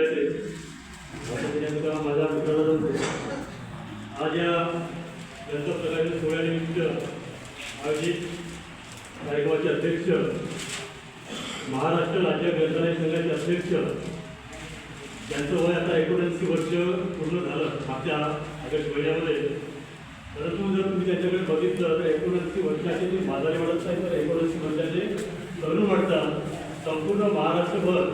येते आता त्याच्यानंतर माझ्या मित्राला जमते आज या ग्रंथप्रकाशन सोहळ्यानिमित्त आयोजित कार्यक्रमाचे अध्यक्ष महाराष्ट्र राज्य ग्रंथालय संघाचे अध्यक्ष त्यांचं वय आता एकोणऐंशी वर्ष पूर्ण झालं मागच्या ऑगस्ट महिन्यामध्ये. परंतु जर तुम्ही त्याच्याकडे बघितलं तर एकोणऐंशी वर्षाचे जे म्हातारे वाढत आहेत तर एकोणऐंशी वर्षाचे तरुण वाटतात संपूर्ण महाराष्ट्रभर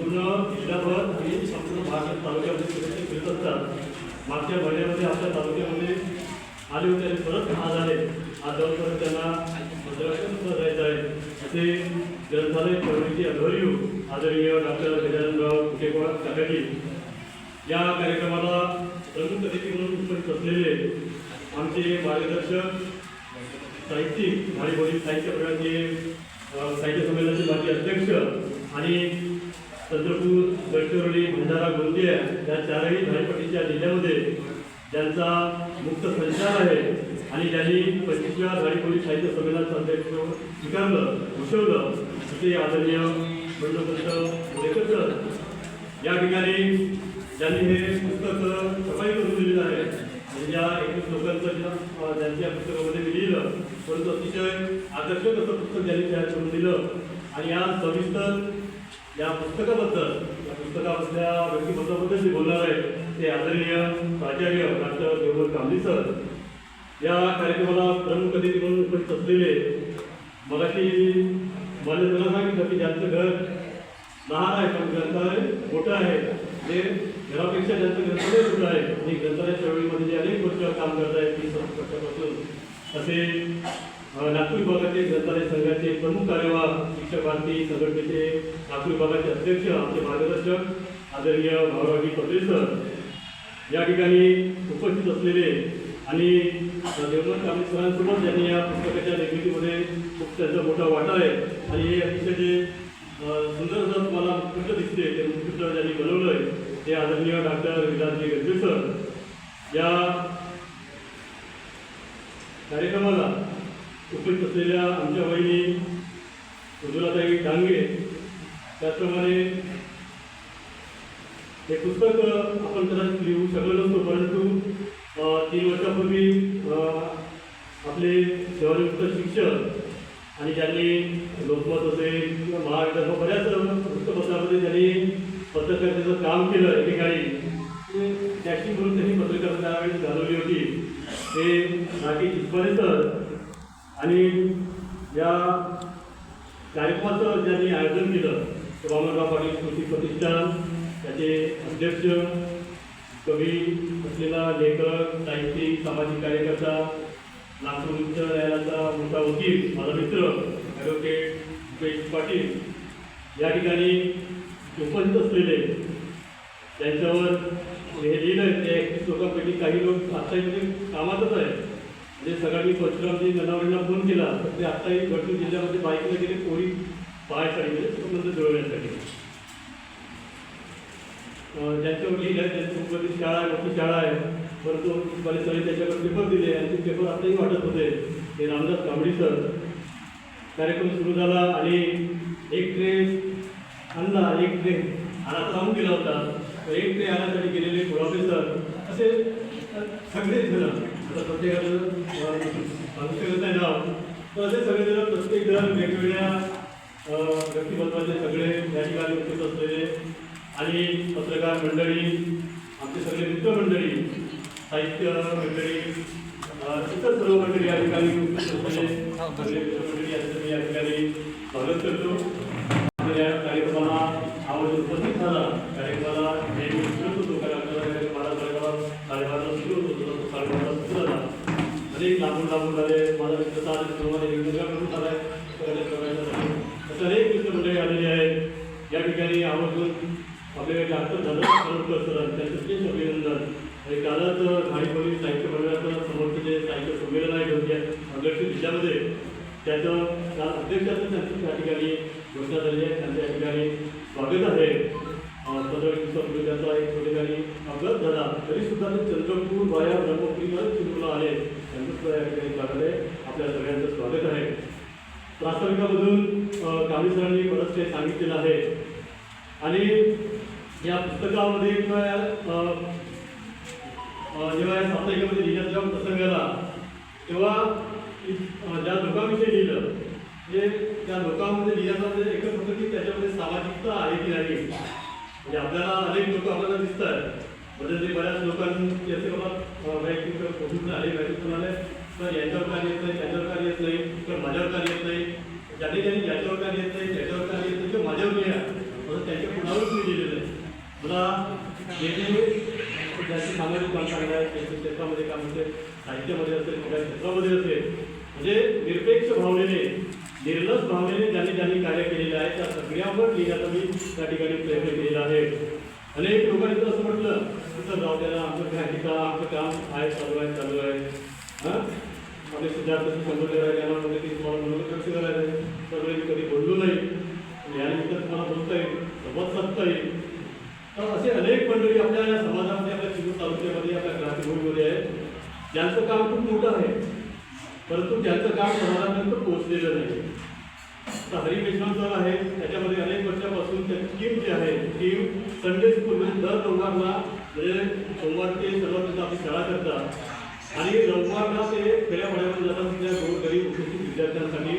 पूर्ण जिल्हाभर आणि संपूर्ण महाराष्ट्र तालुक्यामध्ये फिरत फिरत असतात. मागच्या महिन्यामध्ये आपल्या तालुक्यामध्ये आले होते आणि परत आज आले. आज जाऊन त्यांना मंत्रालयात जायचं आहे. असे ग्रंथालय चळवळीचे अध्वर्यू आदरणीय डॉक्टर गजाननराव कुटेकवाड काकाजी या कार्यक्रमाला प्रमुख अतिथी म्हणून उपस्थित असलेले आमचे मार्गदर्शक साहित्यिक आणि बोली साहित्य प्रकारचे साहित्य संमेलनाचे माजी अध्यक्ष आणि चंद्रपूर गडचिरोली भंडारा गोंदिया या चारही धायपट्टीच्या जिल्ह्यामध्ये ज्यांचा मुक्त संचार आहे आणि ज्यांनी पंचवीसव्या धाडीपोली साहित्य संमेलनाचं अध्यक्ष स्वीकारलं भूषवलं असे आदरणीय बंडोपंत पुणेकर सर या ठिकाणी ज्यांनी हे पुस्तक सफाई करून दिलेलं आहे म्हणजे या एकवीस लोकांचं ज्या- अं, ज्यांच्या पुस्तकामध्ये मी लिहिलं परंतु अतिशय आकर्षक असं पुस्तक ज्यांनी तयार करून दिलं आणि या सविस्तर या पुस्तकाबद्दल या पुस्तकामधल्या व्यक्तिमत्वाबद्दल जे बोलणार आहे ते आदरणीय प्राचार्य डॉक्टर देवकर कांबली सर. या कार्यक्रमाला प्रमुख अतिथी म्हणून उपस्थित असलेले मगाशी मला त्यांना सांगितलं की ज्यांचं घर लहान आहे पण ग्रंथालय मोठं आहे. जे घरापेक्षा ज्यांचं ग्रंथालय मोठं आहे. आणि ग्रंथालय चळवळीमध्ये जे अनेक गोष्टीवर काम करत आहेत तीस वर्षापासून असे नागपूर विभागाचे ग्रंथालय संघाचे प्रमुख कार्यवाह शिक्षक भारती संघटनेचे नागपूर विभागाचे अध्यक्ष आमचे मार्गदर्शक आदरणीय भावराजी पटेल सर. या ठिकाणी उपस्थित असलेले आणि देवनाथ कांबळे सरांसोबत ज्यांनी या पुस्तकाच्या निर्मितीमध्ये खूप त्यांचा मोठा वाटा आहे. आणि हे अतिशय जे सुंदर जर तुम्हाला उत्कृष्ट दिसते ते उत्कृष्ट ज्यांनी बनवलं आहे ते आदरणीय डॉक्टर विलासजी गजबे सर. या कार्यक्रमाला उपस्थित असलेल्या आमच्या वहिनी उज्ज्वलाताई डांगे त्याचप्रमाणे हे पुस्तक आपण कदाचित लिहू शकलो नसतो परंतु तीन वर्षापूर्वी आपले सेवानिवृत्त शिक्षक आणि ज्यांनी लोकमत असेल किंवा महाविद्यालय बऱ्याच वृत्तपत्रामध्ये ज्यांनी पत्रकारितेचं काम केलं ठिकाणी त्याची म्हणून त्यांनी पत्रकारिता घालवली होती. ते राकेश इस्माले सर आणि या कार्यक्रमाचं ज्यांनी आयोजन केलं ते वामनराव पाटील स्मृती प्रतिष्ठान त्याचे अध्यक्ष कवी असलेला लेखक साहित्यिक सामाजिक कार्यकर्ता नागपूर उच्च न्यायालयाचा मोठा वकील माझा मित्र ॲडव्होकेट रुपेश पाटील या ठिकाणी उपस्थित असलेले त्यांच्यावर हे लिहिलं आहे ते लोकांपैकी काही लोक आत्ताही म्हणजे कामातच आहेत. म्हणजे सगळ्यांनी परशुरामजी म्हणजे जनावरांना फोन केला तर ते आत्ताही गडचिरोली जिल्ह्यामध्ये बाईकला गेले कोळी पाहायसाठी म्हणजे सुगंध जुळवण्यासाठी ज्यांच्यावर लिहिलं आहे त्यांची शाळा आहे मोठी शाळा आहे परंतु बरेच सगळे त्याच्याकडे पेपर दिले आणि ते पेपर आताही वाटत होते. हे रामदास कांबडी सर कार्यक्रम सुरू झाला आणि एक ट्रेन आणला एक ट्रेन आणाचा थांबून गेला होता. एक ट्रेन आणण्यासाठी गेलेले गुलाबे सर असे सगळेच सगळे जण आता प्रत्येकाचं अ, सांगू शकत नाही नाव तर असे वेगवेगळ्या व्यक्तिमत्वाचे सगळे या ठिकाणी उपस्थित असलेले. आणि पत्रकार मंडळी आमचे सगळे मित्रमंडळी साहित्य मंडळी इतर सर्व मंडळी या ठिकाणी उपस्थित असलेले. सगळे मित्रमंडळी यांचं मी या ठिकाणी स्वागत करतो आपल्या या कार्यक्रमाला आवर्जून उपस्थित झाला कार्यक्रमाला नेहमी सुरत होतो कारण आपल्याला कार्यक्रम बारा साडेबारा साडेबाराला सुरू होतो तसा तो साडेबाराला सुरू झाला अनेक लांबून लांबून आले माझा मित्र आले प्रमाणे वेगवेगळ्या करून आलाय सगळ्या प्रकारच्या असे अनेक मित्रमंडळी आलेली आहेत या ठिकाणी आवर्जून आपल्याकडे डॉक्टर धनराज करोडकर सर त्यांचं विशेष अभिनंदन. आणि कालच घाणीपल्ली साहित्य मंडळाचं समोरचं जे साहित्य संमेलन आहे गंगे अध्यक्ष दिशामध्ये त्याचं काल अध्यक्षाचं त्यांचं त्या ठिकाणी घोषणा झाली आहे. त्यांच्या या ठिकाणी स्वागत आहे. पंधरा दिवसापूर्वी त्याचा एक ठिकाणी अपघात झाला. तरीसुद्धा ते चंद्रपूर वाया ब्रह्मपुरीवर चिंतूरला आले त्यांचं सुद्धा या ठिकाणी स्वागत आहे. आपल्या सगळ्यांचं स्वागत आहे. प्रास्ताविकामधून अं, सरांनी बरंच काही सांगितलेलं आहे. आणि या पुस्तकामध्ये किंवा जेव्हा या साप्ताहिकामध्ये लिहिण्याचा जेव्हा प्रसंग आला तेव्हा ज्या लोकांविषयी लिहिलं ते त्या लोकांमध्ये लिहिण्याचा एकच होतं की त्याच्यामध्ये सामाजिकता आहे की नाही? म्हणजे आपल्याला अनेक लोक आपल्याला दिसत आहेत म्हणजे ते बऱ्याच लोकांची असे बाबा अ, वैयक्तिक कुठून आले वैयक्तिक आले. तर यांच्यावर काय येत नाही त्यांच्यावर काय येत नाही किंवा माझ्यावर काय येत नाही? ज्यांनी ज्यांनी याच्यावर काय येत नाही त्याच्यावर काय येत नाही किंवा माझ्यावर लिहा म्हणून त्यांच्या कुणावरच मी लिहिलेलं आहे. मला जे जे ज्यांचे सामाजिक काम चांगलं आहे. त्यांच्या क्षेत्रामध्ये काम होते साहित्यामध्ये असेल कुठल्या क्षेत्रामध्ये असेल. म्हणजे निरपेक्ष भावनेने निर्लज भावनेने ज्यांनी ज्यांनी कार्य केलेलं आहे त्या सगळ्यावर लिहिण्याचा मी त्या ठिकाणी प्रयत्न केलेला आहे. अनेक लोकांनी तर असं म्हटलं तर जाऊ द्या आमचं काय ठिकाण आमचं काम आहे चालू आहे चालू आहे. हां? आम्ही सिद्धार्थाचं शंभर वेळा गेला म्हणजे की तुम्हाला म्हणून कसं करायचं? सगळे मी कधी बोललो नाही. यानंतर तुम्हाला बोलता येईल. संवाद साधता येईल तर असे अनेक मंडळी आपल्या या समाजामध्ये आपल्या चिमूर तालुक्यामध्ये आपल्या क्रांतीभूमीमध्ये आहेत. ज्यांचं काम खूप मोठं आहे. परंतु ज्यांचं काम समाजापर्यंत पोहोचलेलं नाही. तर हरी मेश्राम सर आहे त्याच्यामध्ये अनेक वर्षापासून त्याची टीम जी आहे टीम संडे स्कूल म्हणजे दर रविवारला म्हणजे सोमवार ते सर्वात तिथं आपली शाळा करतात. आणि रविवारला ते खेड्यापाड्यामध्ये जातात तिथल्या गोरगरीब विद्यार्थ्यांसाठी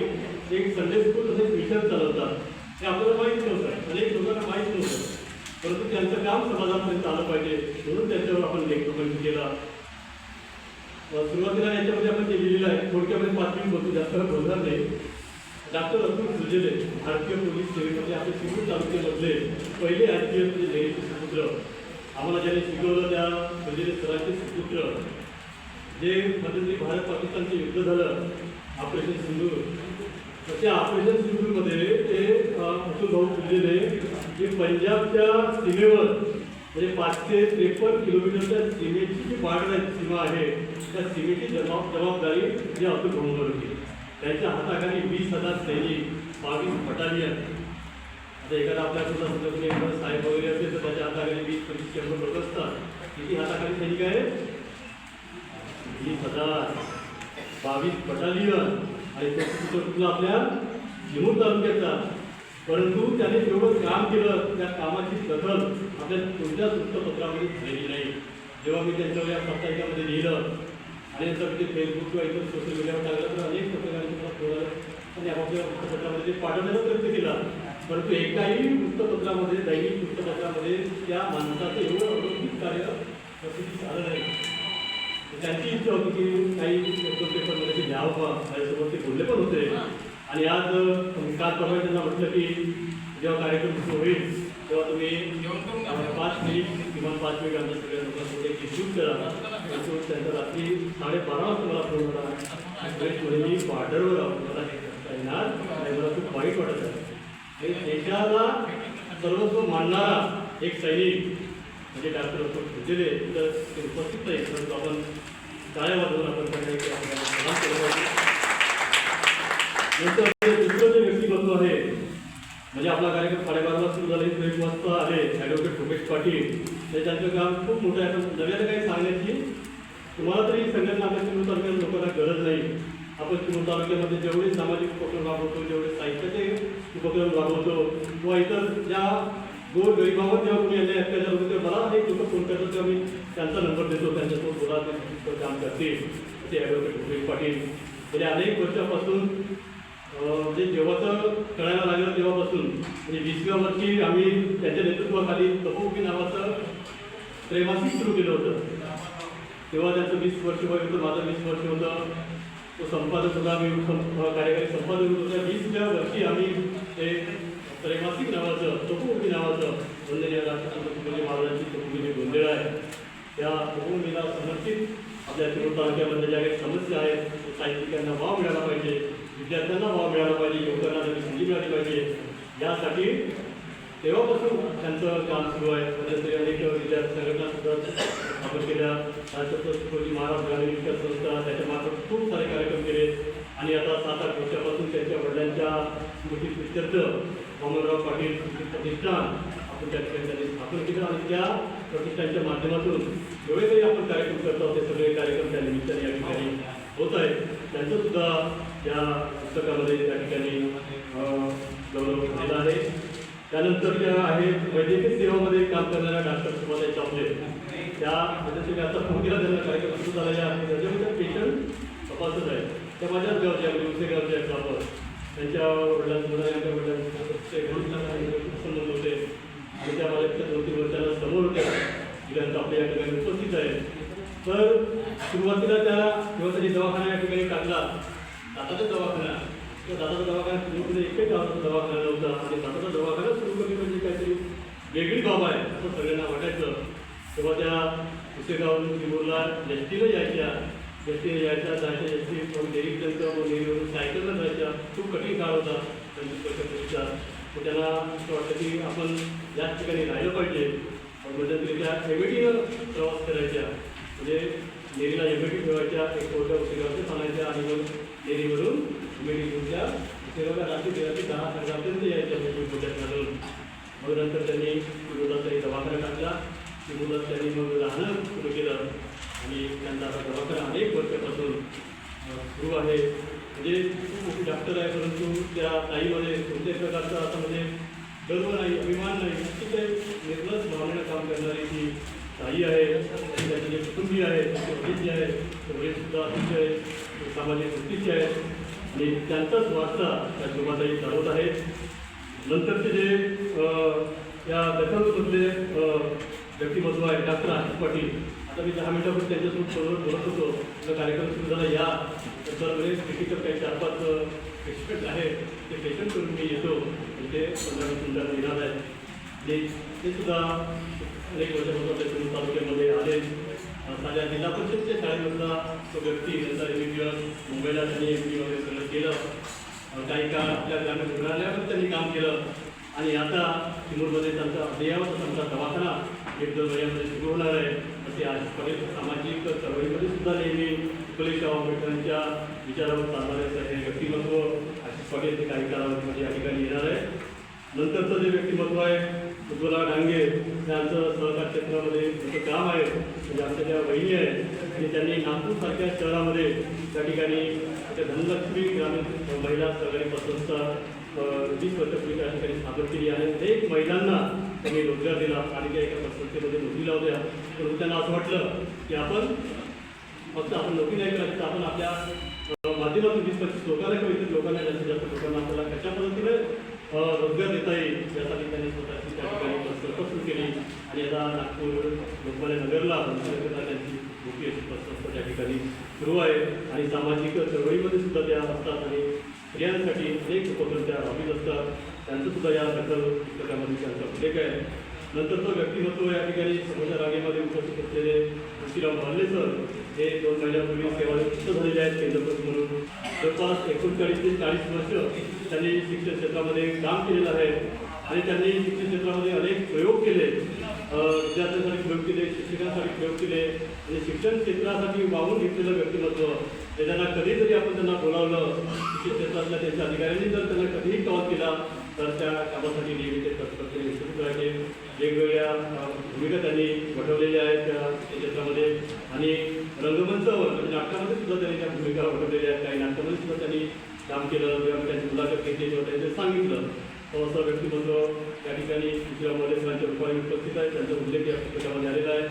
एक संडे स्कूल तसेच मिशन चालवतात. हे आपल्याला माहीत नव्हतं. अनेक लोकांना माहीत नव्हतं. परंतु त्यांचं काम समाजापर्यंत आलं पाहिजे म्हणून त्याच्यावर आपण लेखन प्रकल्प केला. सुरुवातीला याच्यामध्ये आपण जे लिहिलेलं आहे थोडक्यामध्ये पाच मिनिट बोलतो जास्त बोलणार नाही. डॉक्टर अतुल सुजेले भारतीय पोलीस सेवेमध्ये आपले चिमूर तालुक्यामधले पहिले आय पी एस नेहमीचे सुपुत्र आम्हाला ज्याने शिकवलं त्या सुजेले सरांचे सुपुत्र. जे मध्यंतरी भारत पाकिस्तानचे युद्ध झालं ऑपरेशन सिंधू तर त्या ऑपरेशन सिंधूरमध्ये ते अतुल भाऊ सुजेले जे पंजाबच्या सीमेवर म्हणजे पाचशे त्रेपन्न किलोमीटरच्या सीमेची जी बॉर्डर आहे सीमा आहे त्या सीमेची जबाब जबाबदारी जे अतुल भाऊंवर होती त्यांच्या हाताखाली वीस हजार सैनिक बावीस बटालियन. आता एखादा आपल्याकडून कुठला समजा एखादा साहेब वगैरे असेल तर त्याच्या हाताखाली वीस पंचवीस शंभर लोक असतात. किती हाताखाली सैनिक आहे वीस हजार. बावीस बटालियन. आणि तो कुठं कुठला आपल्या चिमूर तालुक्याचा परंतु त्याने जेवढं काम केलं त्या कामाची दखल आपल्या कोणत्याच वृत्तपत्रामध्ये झालेली नाही. जेव्हा मी त्यांच्यावर या साप्ताहिकामध्ये लिहिलं आणि नंतर ते फेसबुक किंवा इतर सोशल मीडियावर टाकलं तर अनेक पत्रकारांनी मला फोन आणि आपापल्या वृत्तपत्रामध्ये ते पाठवण्याचा प्रयत्न केला. परंतु एकाही वृत्तपत्रामध्ये दैनिक वृत्तपत्रामध्ये त्या माणसाचं एवढं अवलंबित कार्य प्रसिद्धी झालं नाही. त्यांची इच्छा होती की काही पेपरमध्ये ते द्यावं माझ्यासोबत ते बोलले पण होते. आणि आज काल परवा त्यांना म्हटलं की जेव्हा कार्यक्रम सुरू होईल तेव्हा तुम्ही पाच मिनिट किमान पाच मिनिट आमच्या सगळ्या लोकांसोबत एक शूट करा. परंतु त्यांचा रात्री साडेबारा वाजता मला फोन म्हणे मी बॉर्डरवर आहोत. मला हे करता येणार आणि मला खूप वाईट वाटत आहे. आणि देशाला सर्वस्व मानणारा एक सैनिक म्हणजे डॉक्टर आपण भुजेले तर ते उपस्थित नाही परंतु आपण टाळ्या वाजवून आपण त्यांना एक आपल्याला सलाम केलं पाहिजे. नंतर दुसरं जे व्यक्तिमत्व आहे म्हणजे आपला कार्यक्रम साडेबाराला सुरू झाला एक वाजता आले ॲडव्होकेट रुपेश पाटील. ते त्यांचं काम खूप मोठं आहे. पण नव्यानं काही सांगण्याची तुम्हाला तरी ही संघटना आपल्या चिमूर तालुक्यात लोकांना गरज नाही. आपण चिमूर तालुक्यामध्ये जेवढे सामाजिक उपक्रम राबवतो जेवढे साहित्याचे उपक्रम राबवतो किंवा इतर ज्या दोन गरीबावर जेव्हा तुम्ही याच्या अत्याचार होते मला अनेक लोक फोन करतात तेव्हा मी त्यांचा नंबर देतो त्यांच्यासोबत बोला ते काम करतील. ते ॲडव्होकेट रुपेश पाटील. गेल्या अनेक वर्षापासून म्हणजे जेव्हाचं कळायला लागलं तेव्हापासून म्हणजे वीसव्या वर्षी आम्ही त्यांच्या नेतृत्वाखाली तपोमुखी नावाचं त्रैमासिक सुरू केलं होतं. तेव्हा त्यांचं वीस वर्ष वय होतं माझं वीस वर्ष होतं. तो संपादक होता मी कार्यकारी संपादक होतो. त्या वीसव्या वर्षी आम्ही ते त्रैमासिक नावाचं तपोमुखी नावाचं वंदनीय राष्ट्रसंत तुकोजी महाराजांची तपोमुखी गोंधळ आहे. त्या तपोमुखीला समर्पित आपल्या चिमूर तालुक्यामध्ये ज्या काही समस्या आहेत त्या साहित्यिकांना वाव मिळाला पाहिजे विद्यार्थ्यांना वाव मिळाला पाहिजे युवकांना त्यांनी संधी मिळाली पाहिजे. यासाठी तेव्हापासून त्यांचं काम सुरू आहे. त्यानंतर अनेक विद्यार्थी संघटना सुद्धा आपण केल्या. राष्ट्रसंत तुकडोजी महाराज ग्रामीण विकास संस्था त्याच्यामार्फत खूप सारे कार्यक्रम केले. आणि आता सात आठ वर्षापासून त्यांच्या वडिलांच्या स्मृती अमरराव पाटील प्रतिष्ठान आपण त्या ठिकाणी त्यांनी स्थापन केलं आणि त्या प्रतिष्ठानच्या माध्यमातून जेवढे काही आपण कार्यक्रम करतो ते सगळे कार्यक्रम त्या निमित्ताने या ठिकाणी होत आहेत. त्यांचं सुद्धा या पुस्तकामध्ये त्या ठिकाणी गौरव झालेला आहे. त्यानंतर त्या आहेत वैद्यकीय सेवामध्ये काम करणाऱ्या डॉक्टर सुभाष चापले त्या म्हणजे आता फोन केला त्यांना कार्यक्रम सुरू झालेला आहे. त्याच्यामध्ये पेशंट तपासत आहे त्या माझ्याच गावच्या आहे दुसऱ्या गावचे आहेत आपण त्यांच्या वडिलांना त्यांच्या वडिलांना ते घरून संबंध होते. आणि त्या माझ्या दोन समोर होत्या जिल्ह्यात आपल्या या ठिकाणी उपस्थित आहे. तर सुरुवातीला त्या किंवा त्याची दवाखाना या ठिकाणी टाकला दाताचा दवाखाना. तर दाताचा दवाखाना सुरू केले एकही गावाचा दवाखाना नव्हता. आणि दाताचा दवाखाना सुरू करणे म्हणजे काहीतरी वेगळी बाब आहे असं सगळ्यांना वाटायचं. तेव्हा त्या पुसेगावरून एस टीला यायच्या. जसे यायचा जायच्या जसे मग डेरीपर्यंत मग डेरीवरून सायकलला जायचा खूप कठीण काळ होता. पंचवीस वर्षापूर्वीचा असं वाटतं की आपण याच ठिकाणी राहिलं पाहिजे. मध्यंतरीच्या एमएटीनं प्रवास करायच्या म्हणजे नेरीला एमएटी ठेवायच्या एक मोठ्या पुसेगावच्या सांगायच्या आणि मग नेरीवरून एमएटी घेऊनच्या पुसेगावला रात्री तेरा दहा हजारपर्यंत यायच्या मोठ्या घालून मग नंतर त्यांनी मुलाचा एक दवाखाना टाकला. ती मुलं त्यांनी मग राहणं सुरू केलं. आणि त्यांचा आता दवाखाना अनेक वर्षापासून सुरू आहे. म्हणजे खूप मोठी डॉक्टर आहे परंतु त्या ताईमध्ये कोणत्याही प्रकारचा असं म्हणजे गर्व नाही अभिमान नाही. अतिशय निर्लज भावनेनं काम करणारी ती ताई आहे त्यांचे जे कुटुंबीय आहेत त्यांचे वडील जे आहे ते वडीलसुद्धा अतिशय सामाजिक वृत्तीचे आहेत. आणि त्यांचाच वारसा त्या शोभाताई चालवत आहेत. नंतरचे जे या दखलमधले व्यक्तिमत्व आहे डॉक्टर आशिष पाटील आता मी दहा मिनिटापूर्वी त्यांच्यासोबत फोनवर बोलत होतो आपला कार्यक्रम सुरू झाला या. तर म्हणजे क्रिटिकल काही चार पाच पेशंट आहेत. ते पेशंट करून मी येतो. म्हणजे पंधरा वीस मिनिटात येणार आहे ते ते सुद्धा अनेक वर्षापासून त्याच्या तालुक्यामध्ये आले. साध्या जिल्हा परिषदच्या शाळेमधला तो व्यक्ती त्यांचा एम बी मुंबईला त्यांनी एम बी वगैरे सगळं केलं. काही काळ आपल्या ग्रामीण रुग्णालयावर त्यांनी काम केलं. आणि आता चिमूरमध्ये त्यांचा अद्ययावत त्यांचा दवाखाना एक दोन महिन्यामध्ये सुरू होणार आहे. असे आज पटेल सामाजिक चळवळीमध्ये सुद्धा नेहमी फुले शाहू आंबेडकरांच्या विचारावर चालणारे हे व्यक्तिमत्व अशी पाटील ते काही कालावधीमध्ये या ठिकाणी येणार आहे. नंतरचं जे व्यक्तिमत्व आहे उज्ज्वला डांगे त्यांचं सहकार क्षेत्रामध्ये त्यांचं काम आहे. म्हणजे आमच्या ज्या बहिणी आहेत आणि त्यांनी नागपूरसारख्या शहरामध्ये त्या ठिकाणी त्या धनलक्ष्मी ग्रामीण महिला सहकारी पतसंस्था अ, वीस वर्षापूर्वी त्या ठिकाणी स्थापन केली आहे. अनेक महिलांना त्यांनी रोजगार दिला आणि त्या एका पतसंस्थेमध्ये नोकरी लावल्या. परंतु त्यांना असं वाटलं की आपण फक्त आपण नोकरी नाही करायची तर आपण आपल्या माध्यमातून वीस पंचवीस लोकांना किंवा इतर लोकांना जास्तीत जास्त लोकांना आपल्याला कशा पद्धतीने रोजगार देता येईल? यासाठी त्यांनी स्वतःची त्या ठिकाणी पतसंस्था सुरू केली. आणि आता नागपूर लोकमान्य नगरला त्यांची मोठी अशी पतसंस्था त्या ठिकाणी सुरू आहे. आणि सामाजिक चळवळीमध्ये सुद्धा त्या असतात आणि स्त्रियांसाठी अनेक उपक्रम त्या राबवित असतात. त्यांचं सुद्धा या दखल पुस्तकामध्ये त्यांचा उल्लेख आहे. नंतर तो व्यक्तिमत्व या ठिकाणी समोरच्या रागेमध्ये उपस्थित असलेले तुळशीराम भाल्ले सर हे दोन महिन्यापूर्वी सेवानिवृत्त झालेले आहेत केंद्रपती म्हणून. जवळपास एकोणचाळीस ते चाळीस वर्ष त्यांनी शिक्षण क्षेत्रामध्ये काम केलेलं आहे आणि त्यांनी शिक्षण क्षेत्रामध्ये अनेक प्रयोग केले. विद्यार्थ्यांसाठी प्रयोग केले शिक्षकांसाठी प्रयोग केले आणि शिक्षण क्षेत्रासाठी वाहून घेतलेलं व्यक्तिमत्व ते त्यांना कधीतरी आपण त्यांना बोलावलं. शिक्षण क्षेत्रातल्या त्यांच्या अधिकाऱ्यांनी जर त्यांना कधीही कॉल केला तर त्या कामासाठी नेहमी ते तत्पर विस्तृत वेगवेगळ्या भूमिका त्यांनी वठवलेल्या आहेत त्या क्षेत्रामध्ये आणि रंगमंचावर म्हणजे नाटकामध्ये सुद्धा त्यांनी त्या भूमिका वठवलेल्या आहेत. काही नाटकामध्ये सुद्धा त्यांनी काम केलं किंवा त्यांची मुलाखत घेतली किंवा त्यांनी सांगितलं. तो असं व्यक्तिमत्व त्या ठिकाणी दुसऱ्या मलेसरांच्या रूपाने उपस्थित आहे. त्यांचा उल्लेख या पुस्तकामध्ये आलेला आहे.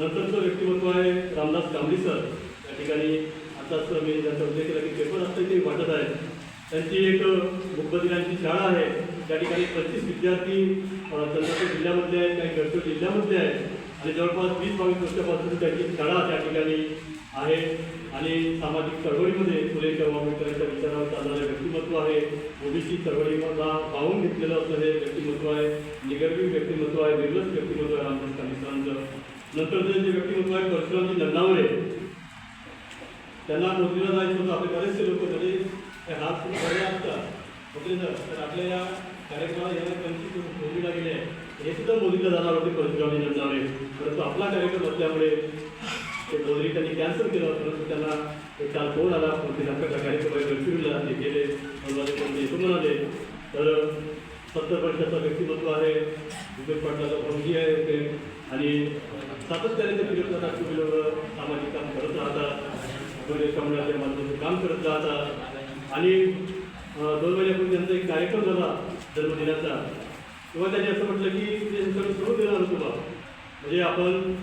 नंतरचं व्यक्तिमत्व आहे रामदास कांबळी सर. त्या ठिकाणी आताच मी त्यांचा उल्लेख केला की पेपर असतं ते वाटत आहे. त्यांची एक मुकबदिरांची शाळा आहे. त्या ठिकाणी पस्तीस विद्यार्थी चंद्रपूर जिल्ह्यामधले आहेत काही गडचिरोली जिल्ह्यामधले आहेत. आणि जवळपास वीस बावीस वर्षापासून त्याची शाळा त्या ठिकाणी आहे. आणि सामाजिक चळवळीमध्ये फुले शाहू आंबेडकरांच्या विचारावर चालणारे व्यक्तिमत्व आहे. ओबीसी चळवळीमधला पाहून घेतलेलं असं हे व्यक्तिमत्व आहे. निगर्वी व्यक्तिमत्व आहे निर्लस व्यक्तिमत्व आहे रामदास मित्रांचं नंतर जे व्यक्तिमत्व आहे परशुरामजी नंदावरे त्यांना नोकरीला जायचं होतं? आपले बरेचसे लोक तरी हात बरे असतात. Okay sir. तर आपल्या या कार्यक्रमाला याला त्यांची मोदीला गेले हे सुद्धा मोदीला जाणार होते परशुरामजी नंदावरे परंतु आपला कार्यक्रम असल्यामुळे ते मोदी त्यांनी कॅन्सल केलं परंतु त्यांना एक काल फोन आला. ते आपल्या कार्यक्रम आहे गडचिरोलीला ते गेले म्हणून ते येतो म्हणाले. तर सत्तर वर्षाचं व्यक्तिमत्व आहे. विवेक पाटलाचा भंगी आहे ते. आणि सातत्याने ते फिरत जातात. टू सामाजिक काम करत राहतात वगैरे कमळाच्या माध्यमातून काम करत राहतात आणि दोन महिन्यापूर्वी त्यांचा एक कार्यक्रम झाला. जन्मदिनाचा किंवा त्यांनी असं म्हटलं की ते सगळं सोडून देणार होतो बा. म्हणजे आपण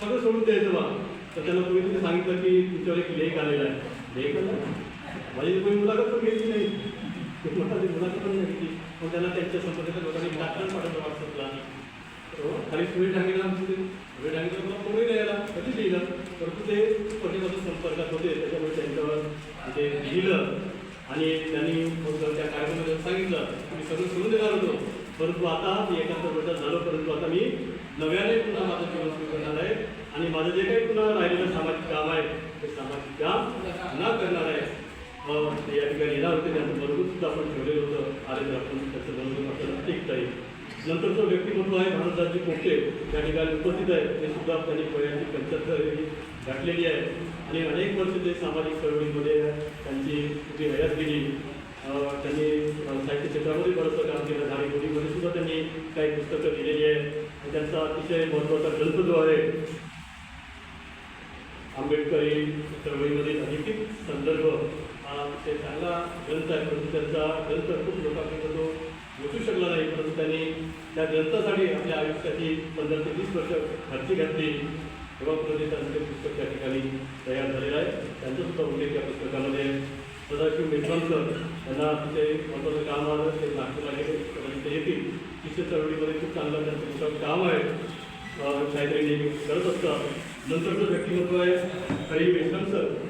सगळं सोडून द्यायचं बा. तर त्यांना तुम्ही तिथे सांगितलं की तुमच्यावर एक लेख आलेला आहे. लेख आला? माझी तुम्ही मुलाखत पण घेतली नाही. ते म्हणतात मुलाखत पण नाही घेतली. मग त्यांना त्यांच्या संपर्काच्या लोकांनी डाक्टर पाठवलं व्हॉट्सअपला आणि हो, खाली सुरे टांगेला सुरे टांगेला मला कोणी नाही आला. कधी लिहिलं परंतु ते पटेलाच्या संपर्कात होते. त्याच्यामुळे त्यांच्यावर ते लिहिलं. आणि त्यांनी त्या कार्यक्रमामध्ये सांगितलं मी सगळं सोडून देणार होतो. परंतु आता मी एकांतर बदल झालो परंतु आता मी नव्याने पुन्हा माझं जीवन सुरू करणार आहे आणि माझं जे काही पुन्हा राहिलेलं सामाजिक काम आहे ते सामाजिक काम पुन्हा करणार आहे. ते या ठिकाणी येणार होते त्यांचं बरोबरसुद्धा आपण ठेवलेलं होतं. आले तर आपण त्याचं बरोबर आपल्याला टिकता येईल नंतरचं व्यक्तिमत्व आहे भारतराजी कोटे त्या ठिकाणी उपस्थित आहे ते सुद्धा त्यांनी वयाची पंच्याहत्तर घातलेली आहे. आणि अनेक वर्ष ते सामाजिक चळवळीमध्ये त्यांची जी हयात गेली. त्यांनी साहित्य क्षेत्रामध्ये बरंचसं काम केलं झाडी सुद्धा त्यांनी काही पुस्तकं लिहिलेली आहेत. आणि त्यांचा अतिशय महत्त्वाचा ग्रंथ जो आहे आंबेडकरी चळवळीमधील अधिकृत संदर्भ. हा ते चांगला ग्रंथ आहे परंतु त्यांचा ग्रंथ खूप लोकांपर्यंत तो पोचू शकला नाही. परंतु त्यांनी त्या ग्रंथासाठी आपल्या आयुष्याची पंधरा ते वीस वर्ष खर्ची घातली. तेव्हा पुढे ते पुस्तक त्या ठिकाणी तयार झालेलं आहे. त्यांचंसुद्धा उल्लेख या पुस्तकामध्ये आहे. सदाशिव मेघवांकर यांना तिथे महत्त्वाचं काम आलं ते नागपूरला गेले कदाचित येतील. शिष्य चळवळीमध्ये खूप चांगलं त्यांचं पुस्तक काम आहे. काहीतरी नेहमी करत असतात. नंतरचं व्यक्तिमत्व आहे. हरी मेघवांकर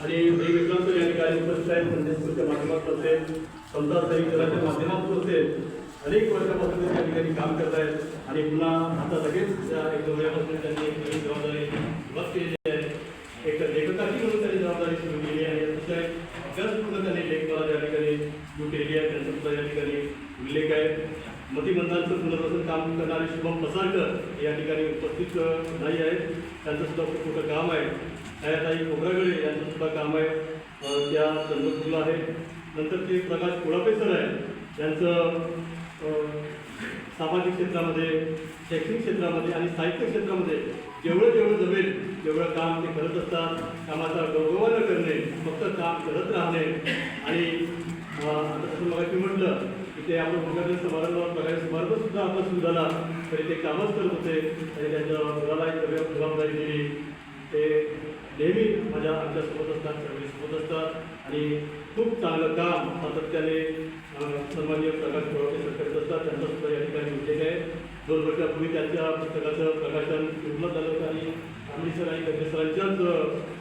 आणि मी मेश्राम सर या ठिकाणी उपस्थित आहेत म्हणजे स्कूलच्या माध्यमातून असेल समजा सही जगाच्या माध्यमातून असेल अनेक वर्षापासून त्या ठिकाणी काम करत आहेत आणि पुन्हा आता लगेच एक दोन महिन्यापासून त्यांनी जबाबदारी सुरुवात केलेली आहे एक लेखकाची म्हणून त्यांनी जबाबदारी सुरू केली आहे अतिशय अभ्यासपूर्ण त्यांनी लेख मला त्या ठिकाणी सुरू केली आहे त्यांचा सुद्धा या ठिकाणी उल्लेख आहे मतिमंदांचं पुनर्वसन काम करणारे शुभम पसारकर या ठिकाणी उपस्थित नाही आहेत. त्यांचं सुद्धा खूप मोठं काम आहे. छायाताई खोबरागळे यांचं सुद्धा काम आहे. त्या चंद्रपूरला आहे. नंतर ते प्रकाश कोळापे सर आहे त्यांचं सामाजिक क्षेत्रामध्ये शैक्षणिक क्षेत्रामध्ये आणि साहित्य क्षेत्रामध्ये जेवढं जेवढं जमेल तेवढं काम ते करत असतात. कामाचा गौरव न करणे फक्त काम करत राहणे. आणि आता जसं म्हटलं इथे आपण उद्घाटन समारंभात बघायला समारंभ सुद्धा आपला सुरू झाला. तरी ते कामच करत होते. आणि त्यांच्या मुलाला एक जबाब- जबाबदारी दिली. ते नेहमी माझ्या आमच्यासोबत असतात सगळीसोबत असतात. आणि खूप चांगलं काम सातत्याने सन्मान्य प्रकाश प्रवते सर करत असतात. त्यांचा सुद्धा या ठिकाणी उल्लेख आहे. दोन वर्षापूर्वी त्यांच्या पुस्तकाचं प्रकाशन पूर्ण झालं होतं. आणि आम्ही सर आणि गंगे सरांच्याच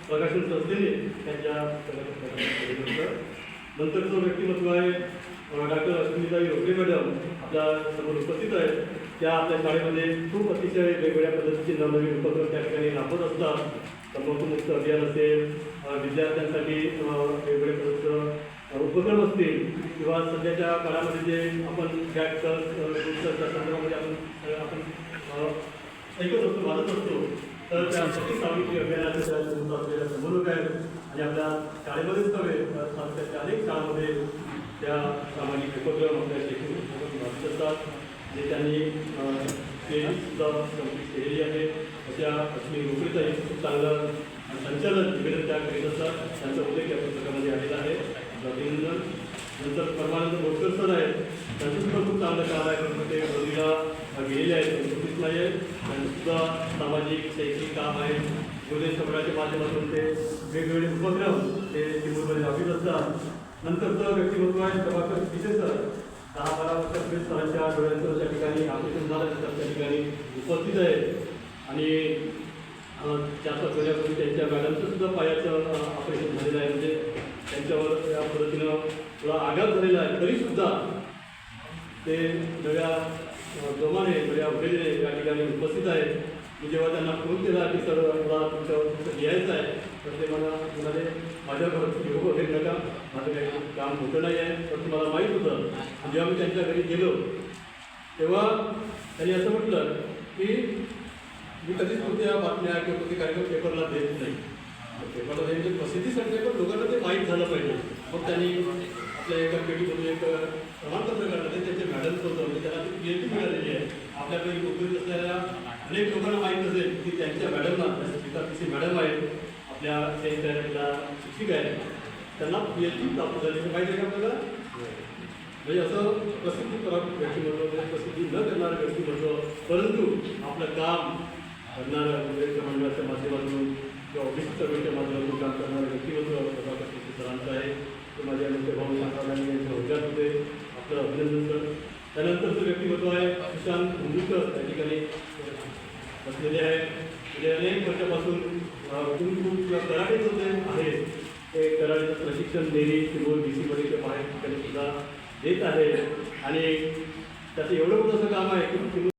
प्रकाशन संस्थेने त्यांच्या पुस्तकाचं प्रकाशन केलेलं होतं. नंतरचं व्यक्तिमत्व आहे. डॉक्टर अश्विनीताई रोकडे मॅडम आपल्यासमोर उपस्थित आहेत. त्या आपल्या शाळेमध्ये खूप अतिशय वेगवेगळ्या पद्धतीचे नवनवीन उपक्रम त्या ठिकाणी राबवत असतात. तंबाखूमुक्त अभियान असेल विद्यार्थ्यांसाठी अ, वेगवेगळ्या पद्धतीचं उपक्रम असतील किंवा सध्याच्या काळामध्ये जे आपण गॅटच्या संदर्भामध्ये आपण आपण ऐकत असतो वाचत असतो तर त्यासाठी सावित्री अभियानाचे त्या समोर आपल्याला आहेत. आणि आपल्या शाळेमध्येच नव्हे तर तालुक्याच्या अनेक शाळांमध्ये त्या सामाजिक उपक्रम आपल्या शैक्षणिक उपक्रम असतात जे त्यांनी ते सुद्धा कंप्लीट केलेली आहे. अशा अश्विनी रोकडीचाही खूप चांगलं संचालन निवेदन त्या करीत असतात. त्यांचा उल्लेख या पुस्तकामध्ये आलेला आहे. आपलं नंतर परमानंद मोटकर सर आहेत. त्यांचं सुद्धा खूप चांगलं काम आहे. पण ते बदलीला गेलेले आहेत. ते नाही आहेत. त्यांचंसुद्धा सामाजिक शैक्षणिक काम आहे. ज्योतिष समाजाच्या माध्यमातून ते वेगवेगळे उपक्रम ते चिमूरमध्ये राबवित असतात. नंतरचं व्यक्तिमत्व आहे प्रभाकर विशेषतः सर दहा बारा वर्षापूर्वी सरांच्या डोळ्यांचं त्या ठिकाणी ऑपरेशन झालं तर त्या ठिकाणी उपस्थित आहे. आणि अं, जास्त महिन्यापूर्वी त्यांच्या मॅडमचं सुद्धा पायाचं ऑपरेशन झालेलं आहे. म्हणजे त्यांच्यावर या पद्धतीनं थोडा आघात झालेला आहे. तरीसुद्धा ते नव्या जोमाने नव्या उमेदीने या ठिकाणी उपस्थित आहेत. मी जेव्हा त्यांना फोन केला की सर मला तुमच्यावर तुमचं लिहायचं आहे. तर ते मला म्हणाले माझ्यावर घेऊ वगैरे नका. माझं काही काम होतं नाही आहे पण मला माहीत होतं जेव्हा मी त्यांच्या घरी गेलो तेव्हा त्यांनी असं म्हटलं की मी कधीच कोणत्या बातम्या किंवा कोणते कार्यक्रम पेपरला देत नाही. पेपरला द्यायचे प्रसिद्धीसाठी सांगते पण लोकांना ते माहीत झालं पाहिजे. मग त्यांनी आपल्या एका पेढीमधून एक प्रमाणपत्र काढलं ते त्यांच्या होतं म्हणजे त्याला ती पी एच डी मिळालेली आहे. आपल्याकडे नोकरीत असलेल्या अनेक लोकांना माहीत असेल की त्यांच्या मॅडमना सीता पिसी मॅडम आहेत आपल्या त्या शिक्षिका आहेत त्यांना पी एच डी प्राप्त झाली पाहिजे माहिती आहे का आपल्याला? म्हणजे असं प्रसिद्धी करा व्यक्ती म्हणजे प्रसिद्धी न करणारं व्यक्तिमत्व. परंतु आपलं काम करणारं विवेक म्हणजे मंडळाच्या माध्यमातून किंवा ऑफिस सर्वेच्या माध्यमातून काम करणारं व्यक्तिमत्व प्रभाकर कृषी सरांचं आहे. ते माझ्या मोठे भाऊ सातारांनी यांच्या हौद्यात होते आपलं अभिनंदन सर. त्यानंतरचं व्यक्तिमत्व आहे सुशांत मुंडूकर त्या ठिकाणी बसलेले आहे गेल्या अनेक वर्षापासून कुंकू किंवा कराटेचं जे आहे ते कराटेचं प्रशिक्षण देणे किंवा डी सी परीक्षा बाहेर ठिकाणी सुद्धा देत आहे आणि त्याचं एवढं मोठं असं काम आहे की